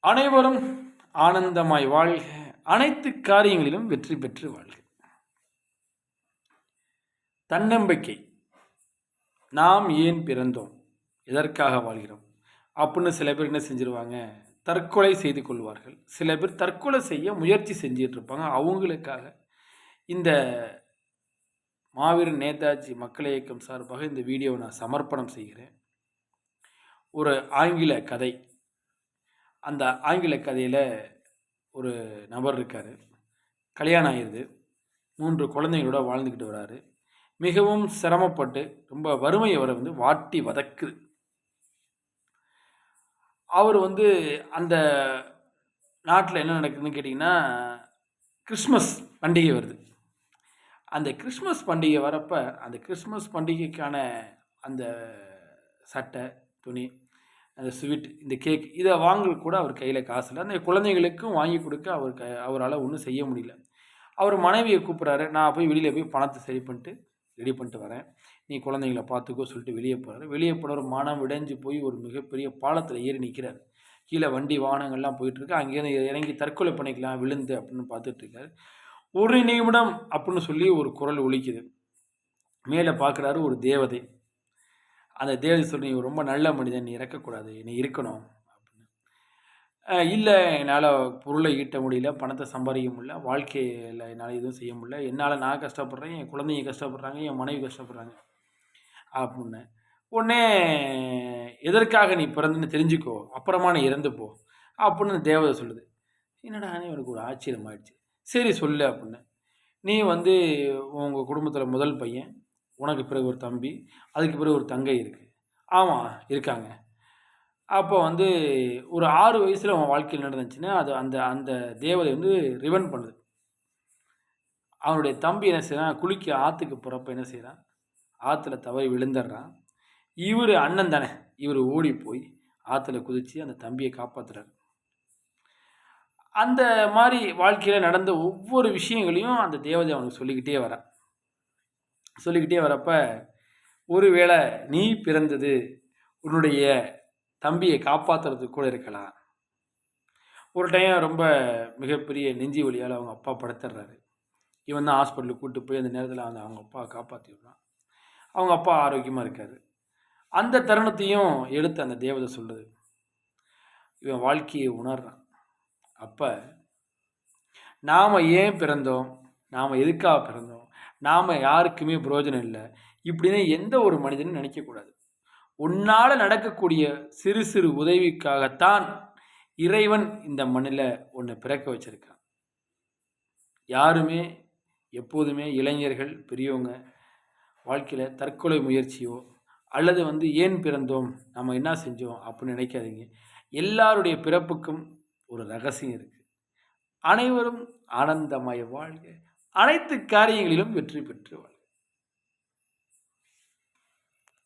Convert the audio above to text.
அனைவரும் ஆனந்தமாய் வாழ்க. அனைத்து காரியங்களிலும் வெற்றி பெற்று வாழ்க. தன்னம்பிக்கை. நாம் ஏன் பிறந்தோம்? எதற்காக வாழ்கிறோம்? அப்படின்னு சில பேர் என்ன செஞ்சிருவாங்க? தற்கொலை செய்து கொள்வார்கள். சில பேர் தற்கொலை செய்ய முயற்சி செஞ்சிட்டு இருப்பாங்க. அவங்களுக்காக இந்த மாவீரன் நேதாஜி மக்கள் இயக்கம் சார்பாக இந்த வீடியோவை நான் சமர்ப்பணம் செய்கிறேன். ஒரு ஆங்கில கதை. அந்த ஆங்கில கதையில் ஒரு நபர் இருக்கார். கல்யாணம் ஆயிடுது மூன்று குழந்தைங்களோட வாழ்ந்துக்கிட்டு வராரு. மிகவும் சிரமப்பட்டு ரொம்ப வறுமை அவரை வந்து வாட்டி வதக்குது. அவர் வந்து அந்த நாட்டில் என்ன நடக்குதுன்னு கேட்டிங்கன்னா கிறிஸ்மஸ் பண்டிகை வருது. அந்த கிறிஸ்மஸ் பண்டிகை வரப்போ அந்த கிறிஸ்மஸ் பண்டிகைக்கான அந்த சட்டை துணி அந்த ஸ்வீட் இந்த கேக் இதை வாங்க கூட அவர் கையில் காசு இல்லை. அந்த குழந்தைகளுக்கும் வாங்கி கொடுக்க அவர் க அவரால் ஒன்றும் செய்ய முடியல. அவர் மனைவியை கூப்பிட்றாரு நான் போய் வெளியில் போய் பணத்தை சரி பண்ணிட்டு ரெடி பண்ணிட்டு வரேன். நீ குழந்தைங்கள பார்த்துக்கோ சொல்லிட்டு வெளியே போகிறாரு வெளியே போனவர் மனம் விடைஞ்சு போய் ஒரு மிகப்பெரிய பாலத்தில் ஏறி நிற்கிறார் கீழே வண்டி வாகனங்கள்லாம் போயிட்டுருக்கு. அங்கேருந்து இறங்கி தற்கொலை பண்ணிக்கலாம் விழுந்து அப்படின்னு பார்த்துட்ருக்காரு ஒரு நிமிடம் அப்படின்னு சொல்லி ஒரு குரல் ஒழிக்குது மேலே பார்க்குறாரு ஒரு தேவதை. அந்த தேவதை சொல்லி நீ ரொம்ப நல்ல மனிதன் நீ இறக்கக்கூடாது நீ இருக்கணும். அப்படின்னு. இல்லை என்னால் பொருளை ஈட்ட முடியல பணத்தை சம்பாதிக்க முடியல வாழ்க்கையில் என்னால் எதுவும் செய்ய முடியல என்னால் நான் கஷ்டப்படுறேன் என் குழந்தைங்க கஷ்டப்படுறாங்க என் மனைவி கஷ்டப்படுறாங்க அப்படின்னு. உடனே எதற்காக நீ பிறந்துன்னு தெரிஞ்சுக்கோ அப்புறமா நீ இறந்து போ அப்படின்னு தேவதை சொல்லுது. என்னடா எனக்கு ஒரு ஆச்சரியம் ஆயிடுச்சு சரி சொல்லு அப்படின்னு. நீ வந்து உங்கள் குடும்பத்தில் முதல் பையன் உனக்கு பிறகு ஒரு தம்பி அதுக்கு பிறகு ஒரு தங்கை இருக்குது ஆமாம் இருக்காங்க. அப்போ வந்து ஒரு ஆறு வயசில் அவன் வாழ்க்கையில் நடந்துச்சுன்னா அது அந்த அந்த தேவதை வந்து ரிவன் பண்ணுது. அவனுடைய தம்பி என்ன செய்கிறான் குளிக்க ஆற்றுக்கு போகிறப்ப என்ன செய்கிறான் ஆற்றுல தவறி விழுந்துடுறான். இவர் அண்ணன் தானே. இவர் ஓடி போய் ஆற்றுல குதித்து அந்த தம்பியை காப்பாற்றுறாரு அந்த மாதிரி வாழ்க்கையில் நடந்த ஒவ்வொரு விஷயங்களையும் அந்த தேவதை அவனுக்கு சொல்லிக்கிட்டே வரான். சொல்லிக்கிட்டே வரப்ப ஒருவேளை நீ பிறந்தது உன்னுடைய தம்பியை காப்பாற்றுறதுக்கு கூட இருக்கலாம். ஒரு டைம் ரொம்ப மிகப்பெரிய நெஞ்சி வழியால் அவங்க அப்பா படுத்துடுறாரு இவன் தான் ஹாஸ்பிட்டலுக்கு கூப்பிட்டு போய் அந்த நேரத்தில் வந்து அவங்க அப்பா காப்பாற்றி விடுறான். அவங்க அப்பா ஆரோக்கியமாக இருக்கார். அந்த தருணத்தையும் எடுத்து அந்த தேவதை சொல்லுது. இவன் வாழ்க்கையை உணர்றான். அப்போ நாம் ஏன் பிறந்தோம்? நாம் எதுக்காக பிறந்தோம்? நாம் யாருக்குமே பிரயோஜனம் இல்லை. இப்படின்னு எந்த ஒரு மனிதனும் நினைக்கக்கூடாது. உன்னால் நடக்கக்கூடிய சிறு சிறு உதவிக்காகத்தான் இறைவன் இந்த மண்ணில் ஒன்று பிறக்க வச்சிருக்கான். யாருமே எப்போதுமே இளைஞர்கள் பெரியவங்க வாழ்க்கையில் தற்கொலை முயற்சியோ அல்லது வந்து ஏன் பிறந்தோம் நம்ம என்ன செஞ்சோம் அப்படின்னு நினைக்காதீங்க. எல்லாருடைய பிறப்புக்கும் ஒரு ரகசியம் இருக்குது அனைவரும் ஆனந்தமய வாழ்க. அனைத்து காரியங்களிலும் வெற்றி பெற்றுவான்.